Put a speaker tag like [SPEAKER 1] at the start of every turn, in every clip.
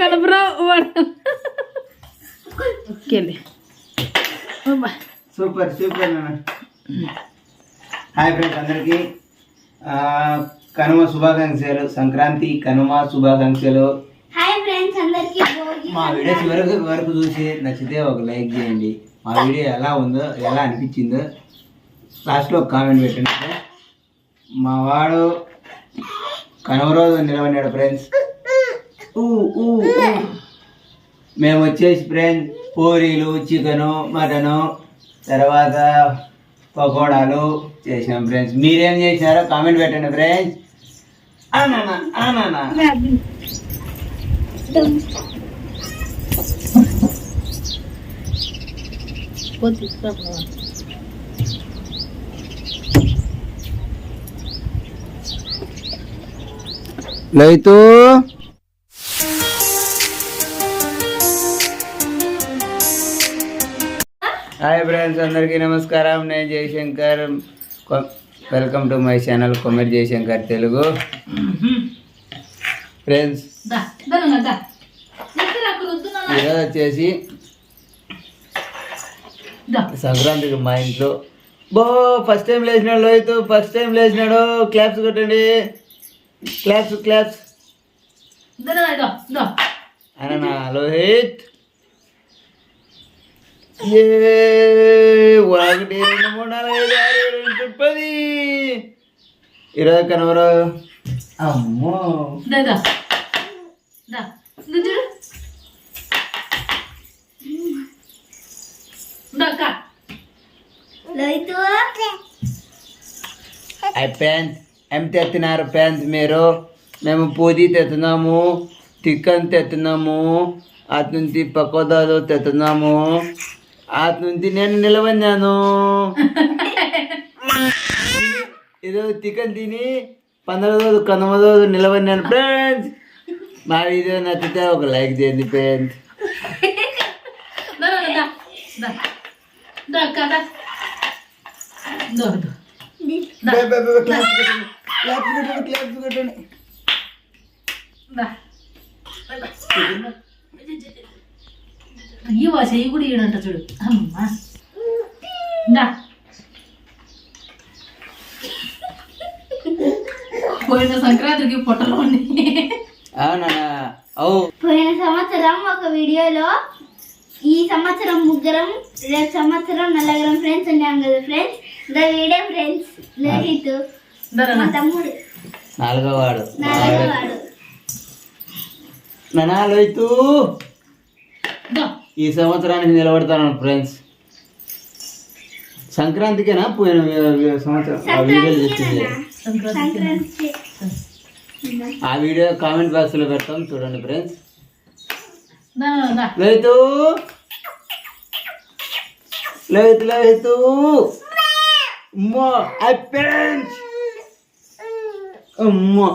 [SPEAKER 1] కలపరావు ఓకేలే.
[SPEAKER 2] Super super నాన్న. Hi friends అందరికీ. ఆ, కనుమ శుభాకాంక్షలు సంక్రాంతి కనుమ శుభాకాంక్షలు. మా వీడియో చివరకు వరకు చూసి నచ్చితే ఒక లైక్ చేయండి. మా వీడియో ఎలా ఉందో ఎలా అనిపించిందో లాస్ట్లో కామెంట్ పెట్టండి. మా వాడు కనుమ రోజు నిలబడినాడు ఫ్రెండ్స్. మేము వచ్చేసి ఫ్రెండ్స్ పూరీలు చికెను మటను తర్వాత పకోడాలు చేసినాం ఫ్రెండ్స్. మీరేం చేసినారో కామెంట్ పెట్టండి ఫ్రెండ్స్. అనా అనా రైతు హాయ్ ఫ్రెండ్స్ అందరికీ నమస్కారం. నేను Jayashankar. Welcome to my channel Comet Jayashankar Telugu. Friends. ఈరోజు వచ్చేసి. సంక్రాంతికి మా ఇంట్లో. బో ఫస్ట్ టైం లేచినాడు లోహిత్ ఫస్ట్ టైం లేచినాడు. క్లాప్స్ కొట్టండి. క్లాప్స్ క్లాప్స్
[SPEAKER 1] దా నాన్న, దా, దా.
[SPEAKER 2] అనా లోహిత్. ఏ ఒకటి రెండు మూడు నాలుగు ఐదు ఆరు ఏడు ఎనిమిది పది ఇరవై కనవరు అమ్మో
[SPEAKER 1] దా, దా. దా. ఇదిగో చూడు. దా, అక్క.
[SPEAKER 3] లోహితు
[SPEAKER 2] ఆ ప్యాంట్ ఎంత ఎత్తినారు ప్యాంట్ మీరు మేము పూది తెస్తున్నాము చికెన్ తెస్తున్నాము అటు నుంచి పకోదాలు తెస్తున్నాము అటు నుంచి నేను నిలబడినాను. ఈరోజు చికెన్ తిని పంద్రహ రోజు కనుమ రోజు నిలబడినాను. ఫ్రెండ్స్ మా వీడియో నచ్చితే ఒక లైక్ చేయండి ఫ్రెండ్స్
[SPEAKER 1] దా, నాన్న, దా. దా. దా, అక్క, దా. దా, దా. దా. అయ్యో ఆ చెయ్యి కూడా ఈడంట చూడు. అమ్మా. దా. పోయిన సంక్రాంతికి పొట్టలు
[SPEAKER 2] అవు.
[SPEAKER 3] పోయిన సంవత్సరం ఒక వీడియోలో ఈ సంవత్సరం ముగ్గురం రేపు సంవత్సరం నలుగురం ఫ్రెండ్స్ ఉన్నాం కదా ఫ్రెండ్స్ ద వీడియో ఫ్రెండ్స్ మా
[SPEAKER 1] నాన్న.
[SPEAKER 3] తమ్ముడు.
[SPEAKER 2] నాలుగో వాడు.
[SPEAKER 3] నాలుగవాడు
[SPEAKER 2] నానా లోహితు
[SPEAKER 1] దా.
[SPEAKER 2] ఈ సంవత్సరానికి నిలబడతాను ఫ్రెండ్స్. సంక్రాంతికేనా? పోయిన సంవత్సరం. ఆ వీడియోలు
[SPEAKER 3] సంక్రాంతి
[SPEAKER 2] ఆ వీడియో కామెంట్ బాక్స్లో పెడతాం. చూడండి ఫ్రెండ్స్.
[SPEAKER 1] దా, నాన్న, దా.
[SPEAKER 2] లోహితు లోహితు లోహితు అమ్మో ఐ ఫ్రెండ్స్ అమ్మో!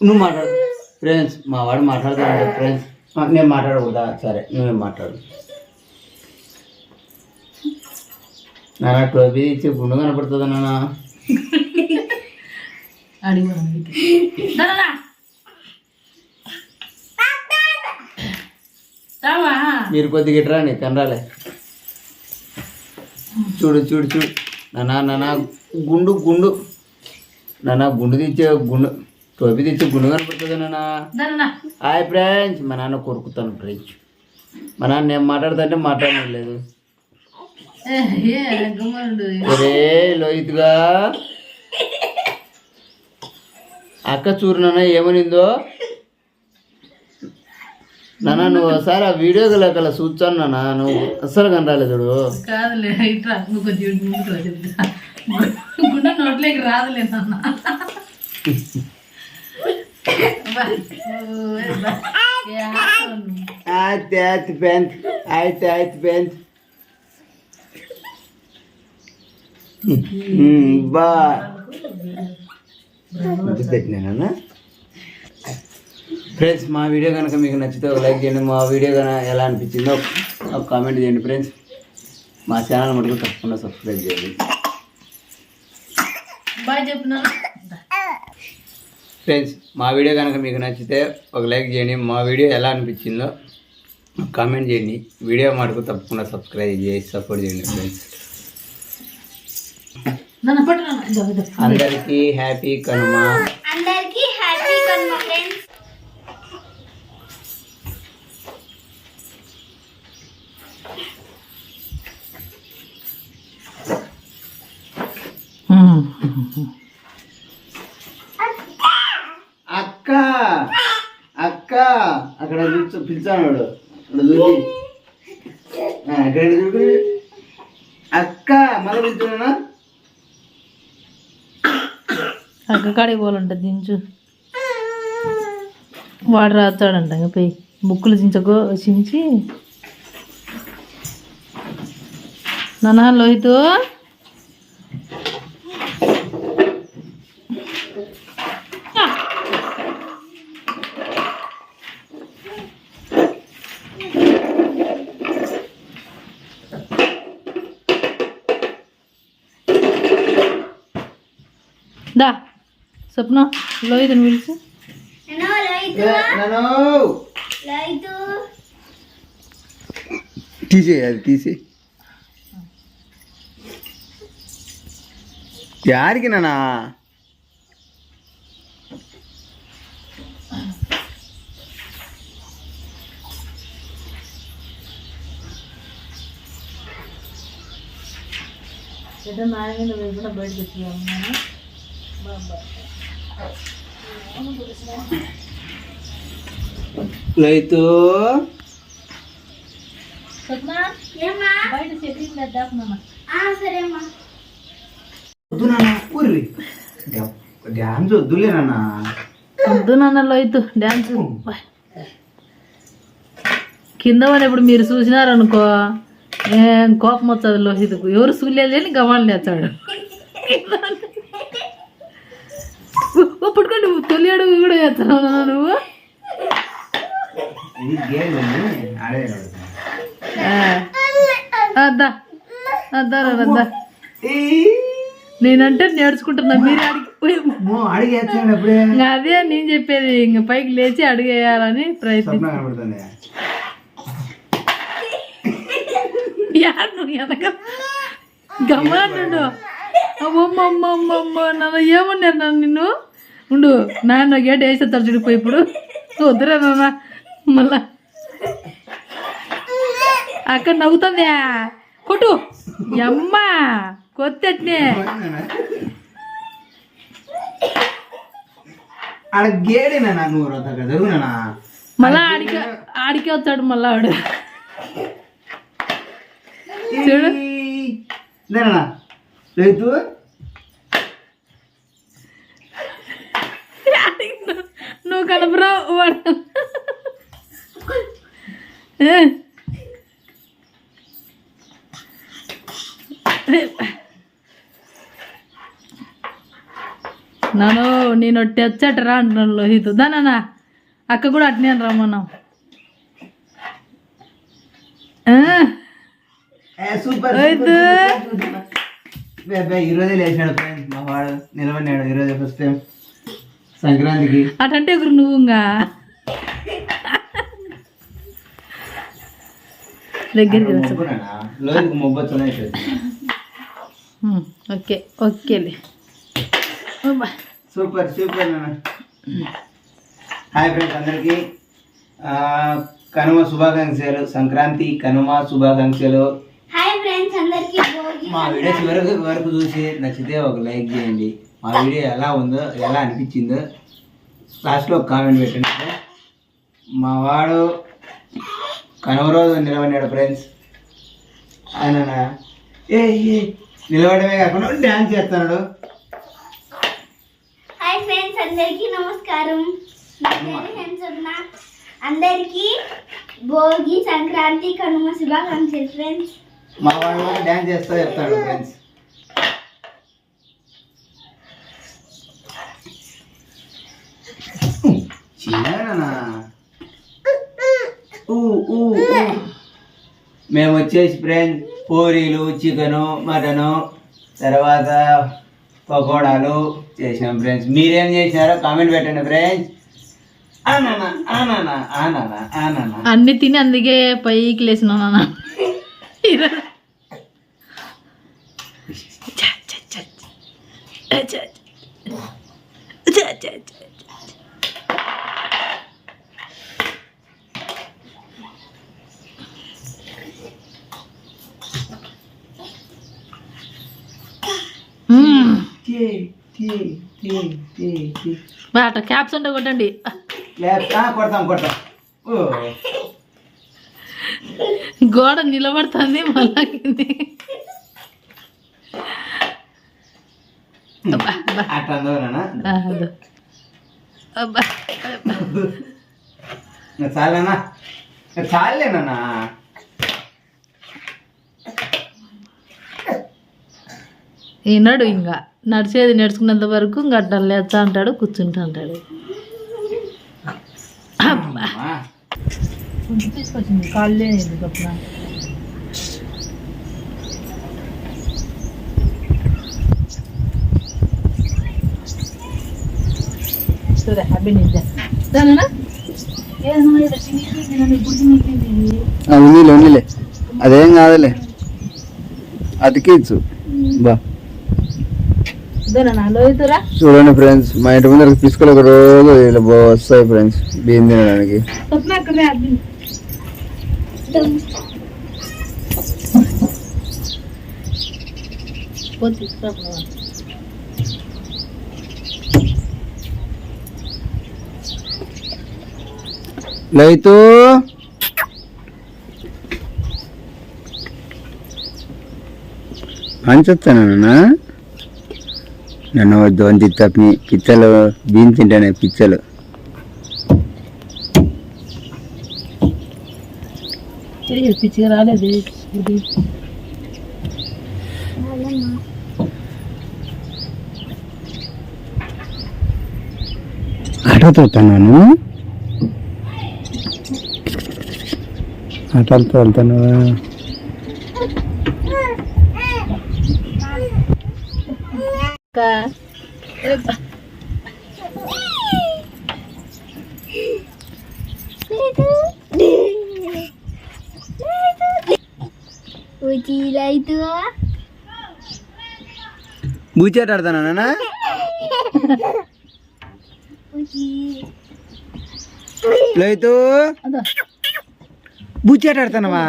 [SPEAKER 2] నువ్వు మాట్లాడు. ఫ్రెండ్స్ మా వాడు మాట్లాడతాడు. ఫ్రెండ్స్ నేను మాట్లాడకూడదా? సరే నువ్వే మాట్లాడు. నాన్న టోపీ ఇచ్చి గుండు కనపడుతుందా నాన్న
[SPEAKER 1] నాన్న.
[SPEAKER 2] మీరు కొద్దిగా ఇట్రా నీ కనరాలే. చూడు చూడు చూడు. నానా నానా గుండు గుండు. నానా గుండు తెచ్చే గుండు. టోపీ తెచ్చే గుండు కనపడుతుంది
[SPEAKER 1] నాన్న.
[SPEAKER 2] హాయ్ ఫ్రెండ్స్ మా నాన్న కొరుకుతాను ఫ్రెండ్స్. మా నాన్న నేను మాట్లాడుతుంటే మాట్లాడడం లేదు
[SPEAKER 1] ఏ, ఏ, గమ్మునుండు.
[SPEAKER 2] ఒరే లోహిత్గా. అక్క చూడు నాన్న ఏమనిందో? నాన్న నువ్వు ఒకసారి ఆ వీడియో గల చూచాను నాన్న. నువ్వు అస్సలు కనరాలేదు
[SPEAKER 1] కాదులే ఇట్రా నువ్వు కొంచెం ఇటు ముందుకు రా చెప్తా. గుండె నోట్లోకి రాదులే నాన్న బా. ఓ, ఏ బా. ఏ ఆటలు నువ్వు.
[SPEAKER 2] ಆಯ್ತು ಆಯ್ತು ಬೆಂತ್ ಆಯ್ತು ಆಯ್ತು ಬೆಂತ್ ಹ್ಮ್ ಬಾ పెట్టినానా ఫ్రెండ్స్ మా వీడియో కనుక మీకు నచ్చితే ఒక లైక్ చేయండి మా వీడియో కనుక ఎలా అనిపించిందో ఒక కామెంట్ చేయండి ఫ్రెండ్స్ మా ఛానల్ మటుకు తప్పకుండా సబ్స్క్రైబ్ చేయండి
[SPEAKER 1] బాయ్ చెప్పు నాన్న
[SPEAKER 2] ఫ్రెండ్స్ మా వీడియో కనుక మీకు నచ్చితే ఒక లైక్ చేయండి. మా వీడియో ఎలా అనిపించిందో కామెంట్ చేయండి. వీడియో మటుకు తప్పకుండా సబ్స్క్రైబ్ చేసి సపోర్ట్ చేయండి ఫ్రెండ్స్. అందరికీ హ్యాపీ కనుమ.
[SPEAKER 3] అందరికి హ్యాపీ కనుమ ఫ్రెండ్స్
[SPEAKER 2] అక్క అక్క అక్కడ పిలిచా పిలిచాను వాడు అక్కడ చూసి. అక్కడ చూడు అక్క మళ్ళీ పిలుచున్నా
[SPEAKER 1] అక్క కాడికి పోవాలంట దించు. వాడు రాస్తాడంట ఇంకా పోయి. బుక్కులు చించకో చించి. నాన్న లోహితో దా స్వప్న లోహితుని పిలిచి
[SPEAKER 3] నేను లైతు
[SPEAKER 2] నన్ను
[SPEAKER 3] లైతు
[SPEAKER 2] తీసే అది తీసి యారికి నానా
[SPEAKER 1] బయటకు
[SPEAKER 2] రైతు
[SPEAKER 3] ఏమ్మా?
[SPEAKER 1] బయట చెట్టు దాకున్నా
[SPEAKER 3] ఆ, సరేమ్మా
[SPEAKER 2] వద్దు నాన్న ఊరి డ్యాన్స్ వద్దులే నాన్న.
[SPEAKER 1] వద్దు నాన్న లోహితు డ్యాన్స్. కింద పడినప్పుడు మీరు చూసినారనుకో ఏం కోపం వస్తుంది లోహిత్కు. ఎవరు చూడలేదని గవాళ్ళు లేచాడు. పట్టుకోండి తొలి అడుగు కూడా వేస్తున్నావు నాన్న నువ్వు. అద్దా అద్దా నేనంటే నేర్చుకుంటున్నా మీరు అడిగిపోయి అదే నేను చెప్పేది ఇంక పైకి లేచి అడిగేయాలని ప్రయత్నం యార్ నువ్వు వెనక. అమ్మమ్మమ్మమ్మ నన్ను ఏమన్నారు నన్ను నిన్ను? ఉండు నాన్న గేట్ వేసేస్తారు చూడిపోయి ఇప్పుడు వద్దురా నాన్న మళ్ళా అక్కడ నవ్వుతుంది కొట్టు అమ్మ కొత్తట్నే
[SPEAKER 2] ఆడ గేడేనా నువ్వు రొద్ద జరుగునా
[SPEAKER 1] మళ్ళా ఆడికి ఆడికే వస్తాడు మళ్ళా ఆడు చూడు.
[SPEAKER 2] నేనా రైతు
[SPEAKER 1] ఆడికి నువ్వు- నువ్వు కలపరా వాడు ఏ. నాను నేను తెచ్చట రా అంటున్నాను లోహిత్. దానా అక్క కూడా అట్నే రమ్మన్నాం ఆ,
[SPEAKER 2] ఏ, సూపర్
[SPEAKER 1] రైతు.
[SPEAKER 2] ఈ రోజే లేచాడు ఫ్రెండ్స్ మా వాడు నిలబడినాడు ఈ రోజే ఫస్ట్ టైం సంక్రాంతికి.
[SPEAKER 1] అటంటే ఎగురు నువ్వు ఇంకా. దగ్గరికి ఓకే ఓకేలే.
[SPEAKER 2] సూపర్ సూపర్ హాయ్ ఫ్రెండ్స్ అందరికీ. ఆ, కనుమ శుభాకాంక్షలు సంక్రాంతి కనుమ శుభాకాంక్షలు.
[SPEAKER 3] హాయ్ ఫ్రెండ్స్ అందరికి. భోగి
[SPEAKER 2] మా వీడియో చివరికి వరకు చూసి నచ్చితే ఒక లైక్ చేయండి. మా వీడియో ఎలా ఉందో ఎలా అనిపించిందో లాస్ట్లో ఒక కామెంట్ పెట్టండి. మా వాడు కనుమ రోజు నిలబడినాడు ఫ్రెండ్స్. ఆయన ఏ నిలబడమే కాకుండా డ్యాన్స్ చేస్తున్నాడు.
[SPEAKER 3] హాయ్ ఫ్రెండ్స్ అందరికీ నమస్కారం. అందరికీ భోగి సంక్రాంతి కనుమ శుభాకాంక్షలు ఫ్రెండ్స్.
[SPEAKER 2] మా వాడు డ్యాన్స్ చేస్తూ చెప్తాడు ఫ్రెండ్స్. ఊ. మేము వచ్చేసి ఫ్రెండ్స్ పూరీలు చికెను మటను తర్వాత పకోడాలు చేసినాం ఫ్రెండ్స్. మీరేం చేసినారో కామెంట్ పెట్టండి ఫ్రెండ్స్. ఆనానా
[SPEAKER 1] అన్ని తిని అందుకే పైకి లేచినా నాన్న. చ, చ, చ, చ. చ, చ, చ. చ, చ, చ. మ్మ్.
[SPEAKER 2] టీ, టీ, టీ, టీ, టీ.
[SPEAKER 1] బాట క్యాప్స్ ఉంటే కొట్టండి.
[SPEAKER 2] కొడతాం కొడతాం. ఓ.
[SPEAKER 1] గోడ నిలబడుతుంది మళ్ళా కింది.
[SPEAKER 2] చాలేనా? చాలేనా
[SPEAKER 1] ఈనాడు ఇంకా. నడిచేది నడుచుకున్నంత వరకు గడ్డలు లేచా అంటాడు కూర్చుంటా అంటాడు. అబ్బా. తీసుకొచ్చింది కాళ్ళే ఎందుకప్పుడు సరే హ్యాపీ నిద్ర దానా
[SPEAKER 2] అదేం కాదులే. అతికిచ్చు. బా. చూడండి ఫ్రెండ్స్ మా ఇంటి ముందర తీసుకొని ఒక రోజు ఇలా వస్తాయి ఫ్రెండ్స్ బియ్యం తినడానికి. లైతు అంచొచ్చానన్నా నన్ను వద్దు అని తిప్పి పిచ్చలు బియ్యం తింటానే పిచ్చలు
[SPEAKER 1] తిరిగి పిచ్చిగా రాలేదు ఇది
[SPEAKER 2] ఆటోతో వెళ్తాను ఆటోతో వెళ్తాను బూచేట ఆడతానా
[SPEAKER 3] ఉచి
[SPEAKER 2] లైతు బూచేట ఆడతానవా?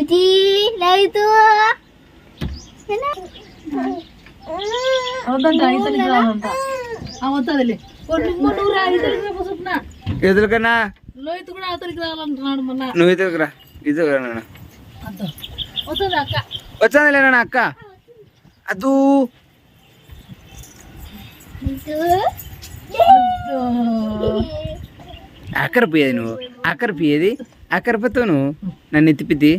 [SPEAKER 3] ఉచిలైతు
[SPEAKER 2] ఎదురుకన్నా నువ్వు ఎదురుకురా నాన్న.
[SPEAKER 1] అద్దో. వస్తుంది
[SPEAKER 2] అక్క? అదు అక్కర పోయేది నువ్వు అక్కర పోయేది అక్కర పోతావు నువ్వు నన్ను ఎత్తిపిద్ది.